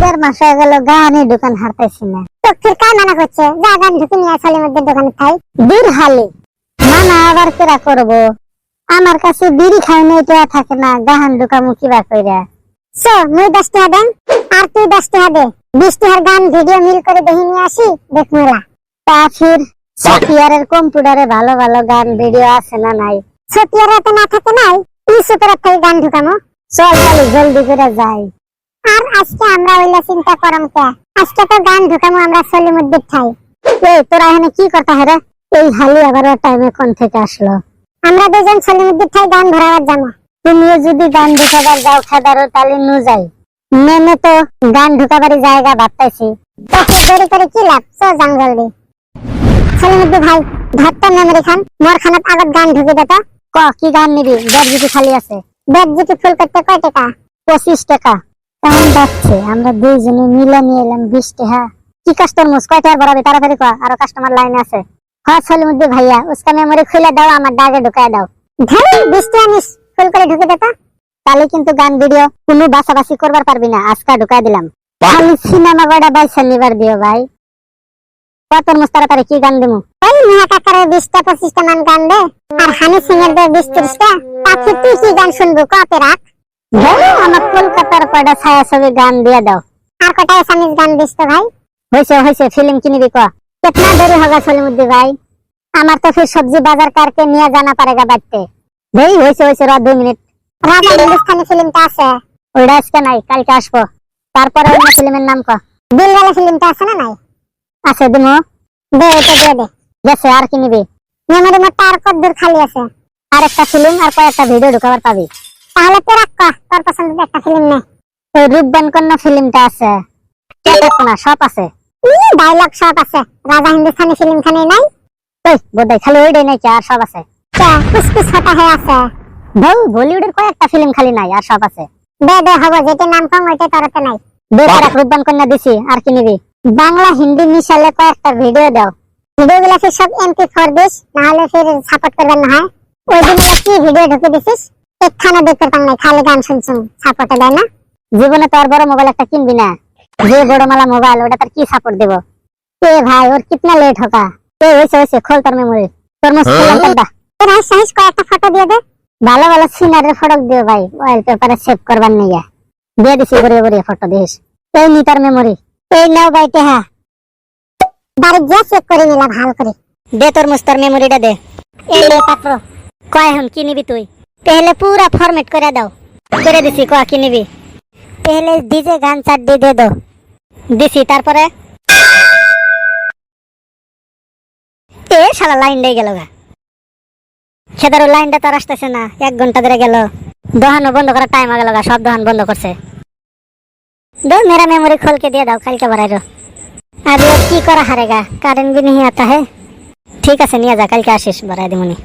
দেড় মাস হয়ে গেল, গানের দোকান হারতেছি না। ফির কার মানা করছে, যা গান ঢুকে নিয়ে আসলে মধ্যে দোকানে খাই। বীর হালি। মানা আবার কেরা করব? আমার কাছে বিড়ি খাই নাই তো থাকে না, গাহান ঢুকামু কিবা কইরা। সো মুই আর তুই গান, ভিডিও মিল করে দেখে নিয়ে আসি, দেখ মেলা কম্পিউটারে ভালো ভালো গান, ভিডিও আছে না নাই? সফিয়ার তো না থাকে নাই ইউসুফের থেকে গান ঢুকামো? চল চল জলদি করে যাই। আর আজকে আমরা ওইলা চিন্তা করাম কে? আজকে তো গান ঢুকামো আমরা সলিমুদ্দিন ঠাই এই, তোরা এখানে কি হয় এই হালি আবার টাইমে কোন থেকে আসলো? আমরা দুজন সলিমুদ্দিন ঠাই গান ভরাবার যাব তুমিও যদি গান ঢুকাবার যাও খাদারো, তাহলে নু যাই। মেনে তো গান ঢুকাবারই জায়গা ভাবতেছি তোকে দেরি করে কি লাভ? চো যান জলদি ভাই খান। মোর খানাত আগত গান ঢুকে দে তো। ক, কি গান নিবি? ব্যাগ জিটি খালি আছে। ব্যাগ জিটি ফুল করতে কয় টাকা? পঁচিশ টাকা। কেমন যাচ্ছে আমরা দুইজনে মিলে নিয়ে এলাম বিশ টাকা কি কাস্টমার কয় টাকা বরাবি তাড়াতাড়ি কয় আরও কাস্টমার লাইনে আছে। হ্যাঁ সলিমুদ্দিন ভাইয়া উসকা মেমরি খুলে দাও আমার ডাগে ঢুকায় দাও। ধরে বিশ টাকা নিস ফুল করে ঢুকে দে তো। তাহলে কিন্তু গান ভিডিও কোনো বাসাবাসি করবার পারবি না আজকা ঢুকাই দিলাম। খালি সিনেমা গড়া বাইসা নিবার দিও ভাই। কত মুস তাড়াতাড়ি কি গান দিমু? ওই নেহা কাকারের বিশটা পঁচিশটা মান গান দে। আর হানি সিং এর দে বিশ ত্রিশটা। তাকে তুই কি গান শুনব? কপে রাখ। কলকাতার কয়টা ছায়া ছবি গান দিয়ে দাও। আর কটা গান দিস তো ভাই? হয়েছে হয়েছে ফিল্ম কিনিবি ক। কেতনা দেরি হগা সলিমুদ্দি ভাই। আমার তো ফির সবজি বাজার কারকে নিয়ে জানা পারেগা বাড়তে। দেরি হয়েছে হয়েছে র দুই মিনিট। রাজা হিন্দুস্তানি ফিল্মটা আছে? ওইটা নাই কালকে আসব। তারপরে অন্য ফিল্মের নাম ক। দিলওয়ালা ফিল্মটা আছে না নাই? আছে দিমো। দে এটা দিয়ে দে। গেছে আর কিনিবি। মেমোরি মোটটা আর কত দূর খালি আছে। আর একটা ফিল্ম আর কয়েকটা ভিডিও ঢুকাবার পাবি। তাহলে তো রাখ তোর পছন্দের একটা ফিল্ম নে। ওই রূপবান কন্যা ফিল্মটা আছে। না সব আছে। ডায়লগ সব আছে। রাজা হিন্দুস্তানি ফিল্ম খানে নাই? ওই বোধহয় খালি ওইটাই নাই আর সব আছে। কুছ হতা হে আছে। বউ বলিউডের কয়েকটা ফিল্ম খালি নাই আর সব আছে। দে দে হব যেটা নাম কম ওইটা তরতে নাই। দে তোরা রূপবান কন্যা দিছি আর কি নিবি? বাংলা হিন্দি মিশালে কয়েকটা ভিডিও দাও। ভিডিও গুলা ফির সব এমপি ফোর দিস? নাহলে ফির সাপোর্ট করবেন না হয়? ওই দিন কি ভিডিও ঢুকে দিছিস? একখানা দেখতে নাই খালি গান শুনছুন সাপোর্টে দেয় না? জীবনে তো আর বড় মোবাইল একটা কিনবি না। যে বড় মালা মোবাইল ওটা তার কি সাপোর্ট দেবো? এ ভাই ওর কিতনা লেট হোগা এ হয়েছে হয়েছে খোল তোর মেমোরি তোর তোর সাইজ কয়েকটা ফটো দিয়ে দে। ভালো ভালো সিনারের ফটো দিও ভাই। ওয়াল পেপারে সেভ করবার নেই দিয়ে দিছি গড়িয়ে গড়িয়ে ফটো দিস। এই নি তার মেমোরি এই নাও বাইতে হ্যাঁ। বাড়ি গিয়ে চেক করে নিলাম ভালো করে। দে তোর মুস্তার মেমোরিটা দে। এই লে পাত্র। কয় এখন কি নিবি তুই? পেহলে পুরা ফর্মেট করে দাও। করে দিছি, কয়া কি নিবি? পেহলে ডিজে গান চার দিয়ে দিয়ে দাও। দিছি, তারপরে? এ সারা লাইন দিয়ে গেল গা। সেটারও লাইনটা তার আসতেছে না, এক ঘণ্টা ধরে গেল। দোহানো বন্ধ করার টাইম আগে লগা সব দোহান বন্ধ করছে। দো, মেরা মেমোরি খোলকে দিয়ে দাও, কালকে বাড়াইল আর কি করা হারে গা? কারেন্ট বি নিয়ে আতা হে? ঠিক আছে, নিয়ে যা, কালকে আসিস বাড়াই দিমুনি।